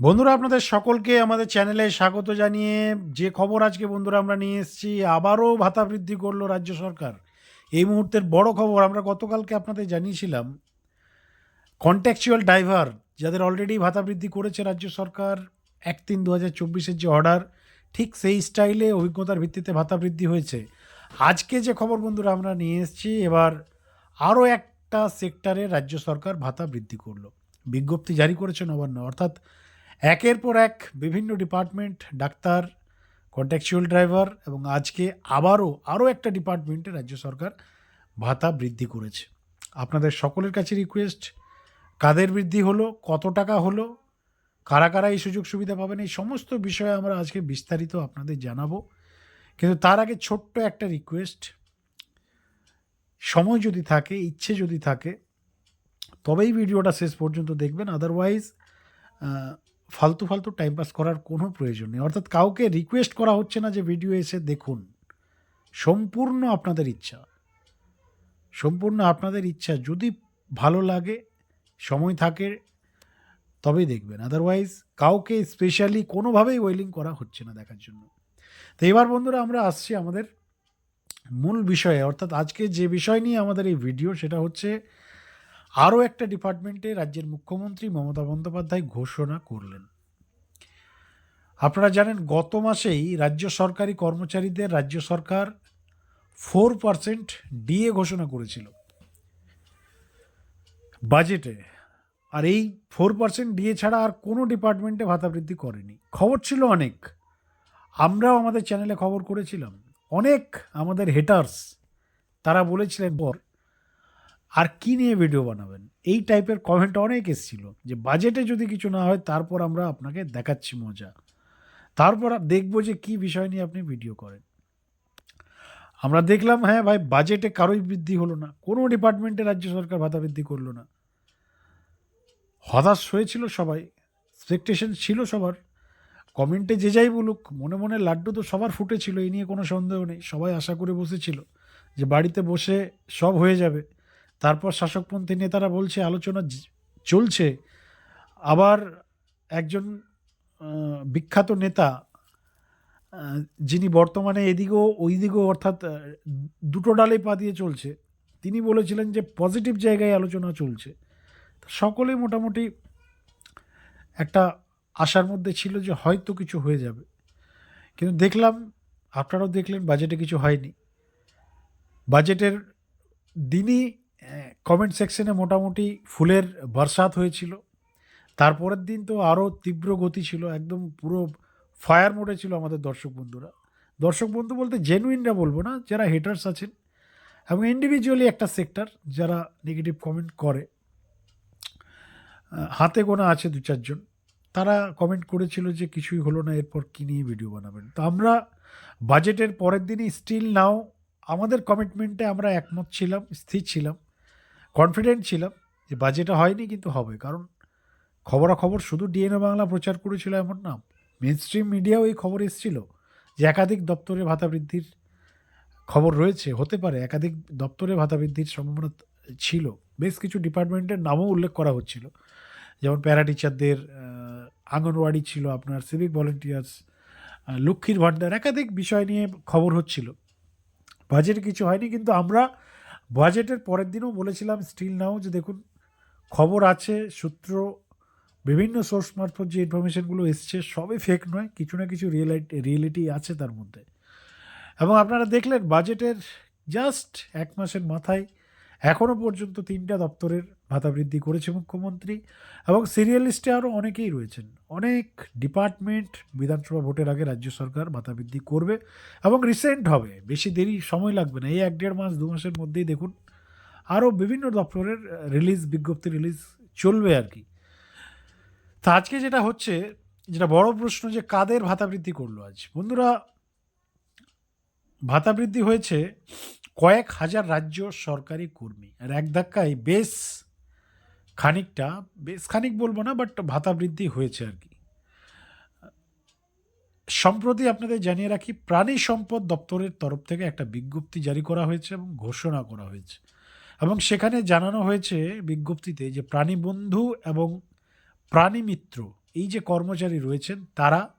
বন্ধুরা, আপনাদের সকলকে আমাদের চ্যানেলে স্বাগত জানিয়ে যে খবর আজকে বন্ধুরা আমরা নিয়ে এসেছি, আবারও ভাতা বৃদ্ধি করল রাজ্য সরকার। এই মুহূর্তের বড় খবর, আমরা গতকালকে আপনাদের জানিয়েছিলাম কন্ট্যাকচুয়াল ড্রাইভার যাদের অলরেডি ভাতা বৃদ্ধি করেছে রাজ্য সরকার, এক তিন দু হাজার চব্বিশের যে অর্ডার ঠিক সেই স্টাইলে অভিজ্ঞতার ভিত্তিতে ভাতা বৃদ্ধি হয়েছে। আজকে যে খবর বন্ধুরা, আমরা নিয়ে এসেছি, এবার আরও একটা সেক্টরে রাজ্য সরকার ভাতা বৃদ্ধি করল। বিজ্ঞপ্তি জারি করেছে নবান্ন, অর্থাৎ একের পর এক বিভিন্ন ডিপার্টমেন্ট ডাক্তার কন্ট্যাকচুয়াল ড্রাইভার এবং আজকে আবারও আরও একটা ডিপার্টমেন্টে রাজ্য সরকার ভাতা বৃদ্ধি করেছে। আপনাদের সকলের কাছে রিকোয়েস্ট কাদের বৃদ্ধি হলো, কত টাকা হলো, কারা কারা এই সুযোগ সুবিধা পাবেন, এই সমস্ত বিষয়ে আমরা আজকে বিস্তারিত আপনাদের জানাব। কিন্তু তার আগে ছোট্ট একটা রিকোয়েস্ট সময় যদি থাকে, ইচ্ছে যদি থাকে, তবেই ভিডিওটা শেষ পর্যন্ত দেখবেন। আদারওয়াইজ ফালতু ফালতু টাইম পাস করার কোনো প্রয়োজন নেই। অর্থাৎ কাউকে রিকোয়েস্ট করা হচ্ছে না যে ভিডিও এসে দেখুন। সম্পূর্ণ আপনাদের ইচ্ছা। সম্পূর্ণ আপনাদের ইচ্ছা। যদি ভালো লাগে, সময় থাকে, তবেই দেখবেন। আদারওয়াইজ কাউকে স্পেশালি কোনোভাবেই ওয়েলিং করা হচ্ছে না দেখার জন্য। তো এবার বন্ধুরা আমরা আসছি আমাদের মূল বিষয়ে। অর্থাৎ আজকে যে বিষয় নিয়ে আমাদের এই ভিডিও সেটা হচ্ছে আরও একটা ডিপার্টমেন্টে রাজ্যের মুখ্যমন্ত্রী মমতা বন্দ্যোপাধ্যায় ঘোষণা করলেন। আপনারা জানেন, গত মাসেই রাজ্য সরকারি কর্মচারীদের রাজ্য সরকার ফোর পার্সেন্ট ডিএ ঘোষণা করেছিল। বাজেটে। আর এই ফোর পার্সেন্ট ডিএ ছাড়া আর কোনো ডিপার্টমেন্টে ভাতা বৃদ্ধি করেনি। খবর ছিল অনেক। আমরাও আমাদের চ্যানেলে খবর করেছিলাম। অনেক আমাদের হেটার্স তারা বলেছিলেন পর আর কী নিয়ে ভিডিও বানাবেন? এই টাইপের কমেন্ট অনেক এসেছিল যে বাজেটে যদি কিছু না হয়, তারপর আমরা আপনাকে দেখাচ্ছি মজা। তারপর দেখব যে কী বিষয় নিয়ে আপনি ভিডিও করেন। আমরা দেখলাম হ্যাঁ ভাই বাজেটে কারোই বৃদ্ধি হলো না। কোনো ডিপার্টমেন্টে রাজ্য সরকার ভাতা বৃদ্ধি করল না। হতাশ হয়েছিল সবাই এক্সপেকটেশন ছিল সবার। কমেন্টে যে যাই বলুক, মনে মনে লাড্ডু তো সবার ফুটেছিল এই নিয়ে কোনো সন্দেহ নেই। সবাই আশা করে বসেছিল যে, বাড়িতে বসে সব হয়ে যাবে। তারপর শাসকপন্থী নেতারা বলছে, আলোচনা চলছে। আবার একজন বিখ্যাত নেতা যিনি বর্তমানে এদিকেও ওই দিকেও অর্থাৎ দুটো ডালে পা দিয়ে চলছে। তিনি বলেছিলেন যে পজিটিভ জায়গায় আলোচনা চলছে। তো সকলেই মোটামুটি একটা আশার মধ্যে ছিল যে হয়তো কিছু হয়ে যাবে। কিন্তু দেখলাম, আপনারাও দেখলেন, বাজেটে কিছু হয়নি। বাজেটের দিনই কমেন্ট সেকশনে মোটামুটি ফুলের বরসাত হয়েছিল। তারপরের দিন তো আরও তীব্র গতি ছিল, একদম পুরো ফায়ার মোডে ছিল আমাদের দর্শক বন্ধুরা। দর্শক বন্ধু বলতে জেনুইনরা বলব না, যারা হেটার্স আছেন এবং ইন্ডিভিজুয়ালি একটা সেক্টর যারা নেগেটিভ কমেন্ট করে। হাতে গোনা আছে দু চারজন তারা কমেন্ট করেছিল যে কিছুই হলো না, এরপর কী নিয়ে ভিডিও বানাবেন। তো আমরা বাজেটের পরের দিনই স্টিল নাও আমাদের কমিটমেন্টে আমরা একমত ছিলাম, স্থির ছিলাম। কনফিডেন্ট ছিলাম যে বাজেটে হয়নি, কিন্তু হবে। কারণ খবরাখবর শুধু ডিএনএ বাংলা প্রচার করেছিল এমন না মেন স্ট্রিম মিডিয়াও এই খবর এসেছিল যে একাধিক দপ্তরে ভাতা বৃদ্ধির খবর রয়েছে, হতে পারে একাধিক দপ্তরে ভাতা বৃদ্ধির সম্ভাবনা ছিল। বেশ কিছু ডিপার্টমেন্টের নামও উল্লেখ করা হচ্ছিল। যেমন প্যারা টিচারদের আঙ্গনওয়াড়ি ছিল আপনার সিভিক ভলেন্টিয়ার্স লক্ষ্মীর ভাণ্ডার, একাধিক বিষয় নিয়ে খবর হচ্ছিল। বাজেটে কিছু হয়নি, কিন্তু আমরা বাজেটের পরের দিনও বলেছিলাম স্টিল নাও যে দেখুন, খবর আছে, সূত্র, বিভিন্ন সোর্স মারফত যে ইনফরমেশানগুলো এসছে, সবই ফেক নয়, কিছু না কিছু রিয়েলাইটি রিয়েলিটি আছে তার মধ্যে। এবং আপনারা দেখলেন বাজেটের জাস্ট এক মাসের মাথায় এখনও পর্যন্ত তিনটা দপ্তরের ভাতা বৃদ্ধি করেছে মুখ্যমন্ত্রী এবং সিরিয়াল লিস্টে আরও অনেকেই রয়েছেন। অনেক ডিপার্টমেন্ট বিধানসভা ভোটের আগে রাজ্য সরকার ভাতা বৃদ্ধি করবে এবং রিসেন্ট হবে। বেশি দেরি সময় লাগবে না। এই এক দেড় মাস, দু মাসের মধ্যেই দেখুন আরও বিভিন্ন দপ্তরের রিলিজ বিজ্ঞপ্তি রিলিজ চলবে আর কি। তা আজকে যেটা হচ্ছে, যেটা বড় প্রশ্ন যে কাদের ভাতা বৃদ্ধি করল আজ? বন্ধুরা, ভাতা বৃদ্ধি হয়েছে কয়েক হাজার রাজ্য সরকারি কর্মী। আর এক ধাক্কায় বেশ খানিকটা, বেশ খানিক বলব না বাট ভাতা বৃদ্ধি হয়েছে আর কি। সম্প্রতি আপনাদের জানিয়ে রাখি, প্রাণী সম্পদ দপ্তরের তরফ থেকে একটা বিজ্ঞপ্তি জারি করা হয়েছে এবং ঘোষণা করা হয়েছে। এবং সেখানে জানানো হয়েছে বিজ্ঞপ্তিতে যে প্রাণী বন্ধু এবং প্রাণী মিত্র, এই যে কর্মচারী রয়েছেন, তারা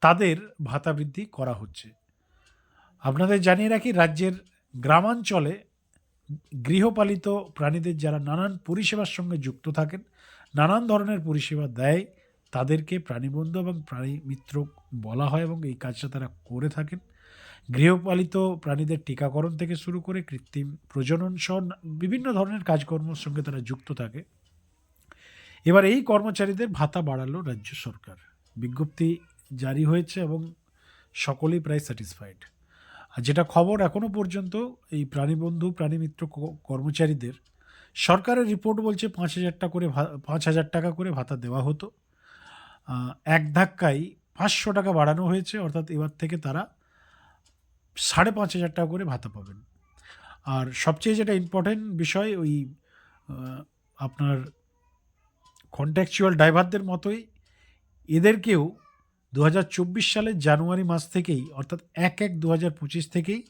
তাদের ভাতা বৃদ্ধি করা হচ্ছে। আপনাদের জানিয়ে রাখি, রাজ্যের গ্রামাঞ্চলে গৃহপালিত প্রাণীদের যারা নানান পরিষেবার সঙ্গে যুক্ত থাকেন, নানান ধরনের পরিষেবা দেয়, তাদেরকে প্রাণীবন্ধু এবং প্রাণী মিত্র বলা হয় এবং এই কাজটা তারা করে থাকেন। গৃহপালিত প্রাণীদের টিকাকরণ থেকে শুরু করে কৃত্রিম প্রজনন সহ বিভিন্ন ধরনের কাজকর্মের সঙ্গে তারা যুক্ত থাকে। এবার এই কর্মচারীদের ভাতা বাড়ালো রাজ্য সরকার। বিজ্ঞপ্তি জারি হয়েছে এবং সকলেই প্রায় স্যাটিসফাইড আর যেটা খবর এখনও পর্যন্ত এই প্রাণীবন্ধু, প্রাণীমিত্র কর্মচারীদের, সরকারের রিপোর্ট বলছে পাঁচ হাজার টাকা করে পাঁচ হাজার টাকা করে ভাতা দেওয়া হতো। এক ধাক্কায় পাঁচশো টাকা বাড়ানো হয়েছে, অর্থাৎ এবার থেকে তারা সাড়ে পাঁচ হাজার টাকা করে ভাতা পাবেন। আর সবচেয়ে যেটা ইম্পর্টেন্ট বিষয় ওই আপনার কন্ট্যাকচুয়াল ড্রাইভারদের মতোই এদেরকেও দু হাজার চব্বিশ সালের জানুয়ারি মাস থেকেই, অর্থাৎ এক এক দু থেকেই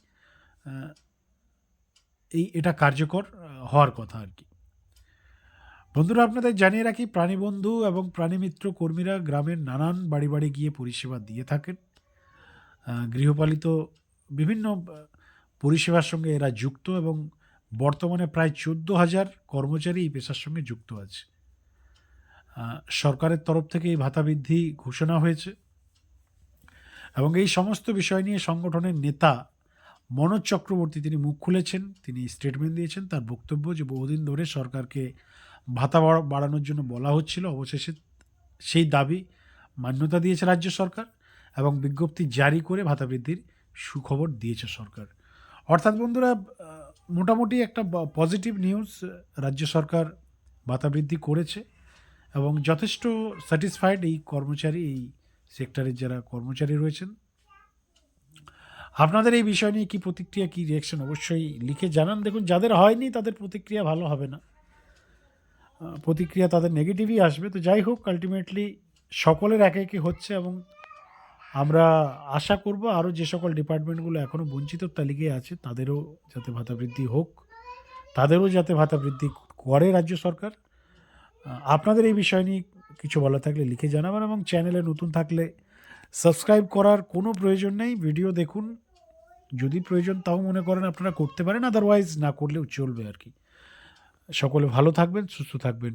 এই এটা কার্যকর হওয়ার কথা আর কি। বন্ধুরা, আপনাদের জানিয়ে রাখি প্রাণীবন্ধু এবং প্রাণীমিত্র কর্মীরা গ্রামের নানান বাড়ি বাড়ি গিয়ে পরিষেবা দিয়ে থাকেন। গৃহপালিত বিভিন্ন পরিষেবার সঙ্গে এরা যুক্ত এবং বর্তমানে প্রায় চোদ্দ হাজার কর্মচারী এই পেশার সঙ্গে যুক্ত আছে। সরকারের তরফ থেকে এই ভাতা বৃদ্ধি ঘোষণা হয়েছে। এবং এই সমস্ত বিষয় নিয়ে সংগঠনের নেতা মনোজ চক্রবর্তী, তিনি মুখ খুলেছেন, তিনি স্টেটমেন্ট দিয়েছেন, তার বক্তব্য যে বহুদিন ধরে সরকারকে ভাতা বাড়া- বাড়ানোর জন্য বলা হচ্ছিল, অবশেষে সেই দাবি মান্যতা দিয়েছে রাজ্য সরকার এবং বিজ্ঞপ্তি জারি করে ভাতা বৃদ্ধির সুখবর দিয়েছে সরকার। অর্থাৎ বন্ধুরা মোটামুটি একটা পজিটিভ নিউজ রাজ্য সরকার ভাতা বৃদ্ধি করেছে এবং যথেষ্ট স্যাটিসফাইড এই কর্মচারী, এই সেক্টরের যারা কর্মচারী রয়েছেন। আপনাদের এই বিষয় নিয়ে কী প্রতিক্রিয়া, কী রিয়াকশন অবশ্যই লিখে জানান। দেখুন, যাদের হয়নি তাদের প্রতিক্রিয়া ভালো হবে না। প্রতিক্রিয়া তাদের নেগেটিভই আসবে। তো যাই হোক আলটিমেটলি সকলের একে একে হচ্ছে এবং আমরা আশা করব আরও যে সকল ডিপার্টমেন্টগুলো এখনও বঞ্চিত তালিকায় আছে, তাদেরও যাতে ভাতা বৃদ্ধি হোক, তাদেরও যাতে ভাতা বৃদ্ধি করে রাজ্য সরকার। আপনাদের এই বিষয় নিয়ে কিছু বলা থাকলে লিখে জানাবেন এবং চ্যানেলে নতুন থাকলে সাবস্ক্রাইব করার কোনো প্রয়োজন নেই। ভিডিও দেখুন। যদি প্রয়োজন তাও মনে করেন আপনারা করতে পারেন আদারওয়াইজ না করলেও চলবে আর কি। সকলে ভালো থাকবেন, সুস্থ থাকবেন।